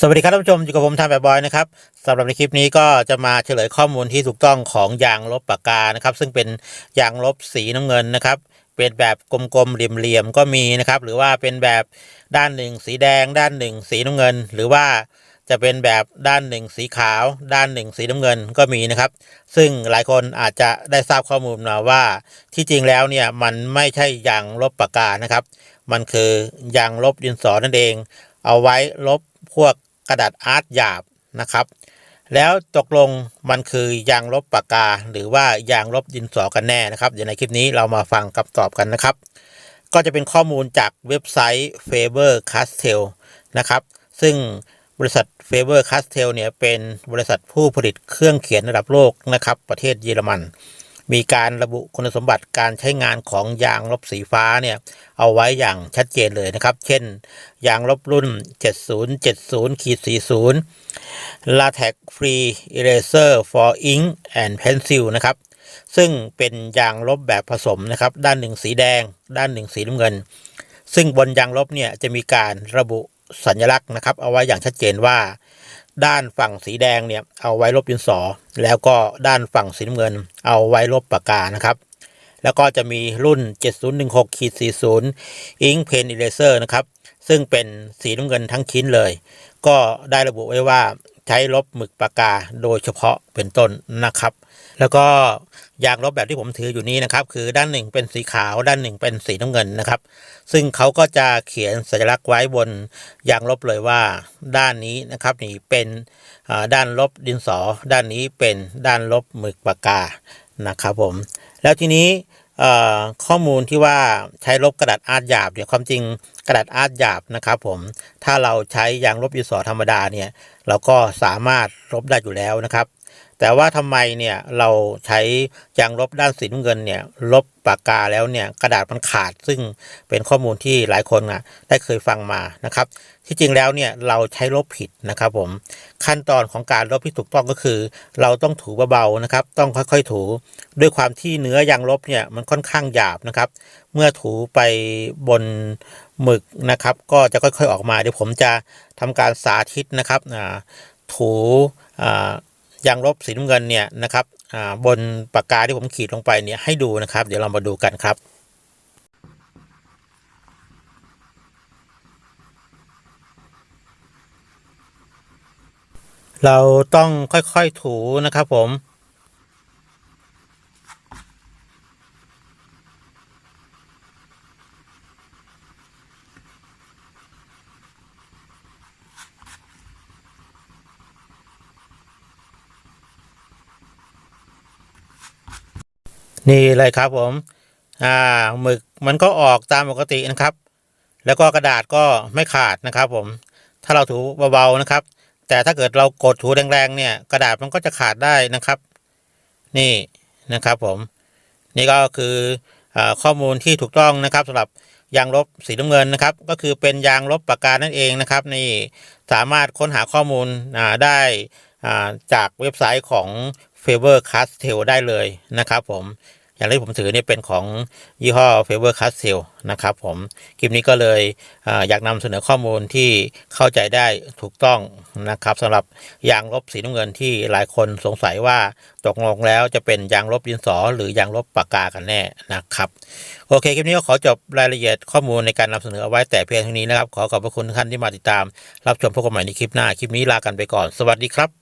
สวัสดีครับท่านผู้ชมอยู่กับผมทามแบบบอยนะครับสำหรับในคลิปนี้ก็จะมาเฉลยข้อมูลที่ถูกต้องของยางลบปากกานะครับ ซึ่งเป็นยางลบสีน้ำเงินนะครับ เป็นแบบกลมๆเหลี่ยมๆก็มีนะครับ หรือว่าเป็นแบบด้านหนึ่งสีแดง ด้านหนึ่งสีน้ำเงิน หรือว่าจะเป็นแบบด้านหนึ่งสีขาว ด้านหนึ่งสีน้ำเงินก็มีนะครับ ซึ่งหลายคนอาจจะได้ทราบข้อมูลมาว่า ที่จริงแล้วเนี่ยมันไม่ใช่ยางลบปากกานะครับ มันคือยางลบดินสอนั่นเอง เอาไว้ลบพวก กระดาษอาร์ตหยาบนะครับ แล้วตกลงมันคือยางลบปากกา หรือว่ายางลบดินสอกันแน่นะครับ เดี๋ยวในคลิปนี้เรามาฟังคำตอบกันนะครับ ก็จะเป็นข้อมูลจากเว็บไซต์ Faber Castell นะครับ ซึ่งบริษัท Faber Castell เนี่ยเป็นบริษัทผู้ผลิตเครื่องเขียนระดับโลกนะครับ ประเทศเยอรมัน มีการระบุคุณสมบัติการใช้งานของยางลบสีฟ้าเนี่ยเอาไว้อย่างชัดเจนเลยนะครับ เช่น ยางลบรุ่น 7070ขีด40 Latex Free Eraser for Ink and Pencil นะครับซึ่งเป็นยางลบแบบผสมนะครับ ด้านหนึ่งสีแดง ด้านหนึ่งสีน้ำเงิน ซึ่งบนยางลบเนี่ยจะมีการระบุสัญลักษณ์นะครับ เอาไว้อย่างชัดเจนว่า ด้านฝั่งสีแดงเนี่ยเอาไว้ลบดินสอ แล้วก็ด้านฝั่งสีน้ำเงิน เอาไว้ลบปากกานะครับ แล้วก็จะมีรุ่น 7016ขีด40 Ink Pen Eraser นะครับ ซึ่งเป็นสีน้ำเงินทั้งชิ้นเลย ก็ได้ระบุไว้ว่า ใช้ลบหมึกปากกาโดยเฉพาะเป็นต้นนะครับ แล้วก็ยางลบแบบที่ผมถืออยู่นี้นะครับ คือด้านหนึ่งเป็นสีขาวด้านหนึ่งเป็นสีน้ำเงินนะครับ ซึ่งเขาก็จะเขียนสัญลักษณ์ไว้บนยางลบเลยว่าด้านนี้นะครับนี่เป็นด้านลบดินสอ ด้านนี้เป็นด้านลบหมึกปากกานะครับผม แล้วทีนี้ ข้อมูลที่ว่าใช้ลบกระดาษอาร์ตหยาบเนี่ยความจริงกระดาษอาร์ตหยาบนะครับผมถ้าเราใช้ยางลบดินสอธรรมดาเนี่ยเราก็สามารถลบได้อยู่แล้วนะครับ แต่ว่าทำไมเนี่ยเราใช้ยางลบด้านสีน้ำเงินเนี่ยลบปากกาแล้วเนี่ยกระดาษมันขาดซึ่งเป็นข้อมูลที่หลายคนนะได้เคยฟังมานะครับ ที่จริงแล้วเนี่ยเราใช้ลบผิดนะครับผมขั้นตอนของการลบที่ถูกต้องก็คือ เราต้องถูเบาๆนะครับ ต้องค่อยๆถู ด้วยความที่เนื้อยางลบเนี่ยมันค่อนข้างหยาบนะครับ เมื่อถูไปบนหมึกนะครับ ก็จะค่อยๆออกมาเดี๋ยวผมจะทำการสาธิตนะครับอ่าถูอ่า ยางลบสีน้ำเงินเนี่ยนะครับอ่าบนปากกาที่ผมขีดลงไปเนี่ยให้ดูนะครับ เดี๋ยวเรามาดูกันครับเราต้องค่อยๆถูนะครับผม นี่เลยครับผม อ่าหมึกมันก็ออกตามปกตินะครับ แล้วก็กระดาษก็ไม่ขาดนะครับ ผม ถ้าเราถูเบาๆนะครับ แต่ถ้าเกิดเรากดถูแรงๆเนี่ย กระดาษมันก็จะขาดได้นะครับ นี่นะครับ ผม นี่ก็คืออข้อมูลที่ถูกต้องนะครับสำหรับยางลบสีน้ำเงินนะครับ ก็คือเป็นยางลบปากกานั่นเองนะครับ นี่สามารถค้นหาข้อมูลได้จากเว็บไซต์ของ Faber Castell ได้เลยนะครับผม อย่างที่ผมถือเนี่ยเป็นของยี่ห้อ Faber Castell นะครับผมคลิปนี้ก็เลยอยากนำเสนอข้อมูลที่เข้าใจได้ถูกต้องนะครับสำหรับยางลบสีน้ำเงินที่หลายคนสงสัยว่าตกลงแล้วจะเป็นยางลบดินสอ หรือยางลบปากกากันแน่นะครับโอเคคลิปนี้ก็ขอจบรายละเอียดข้อมูลในการนำเสนอเอาไว้แต่เพียงเท่านี้นะครับขอขอบพระคุณทุกท่านที่มาติดตาม รับชมพบกันใหม่ในคลิปหน้าคลิปนี้ลากันไปก่อน สวัสดีครับ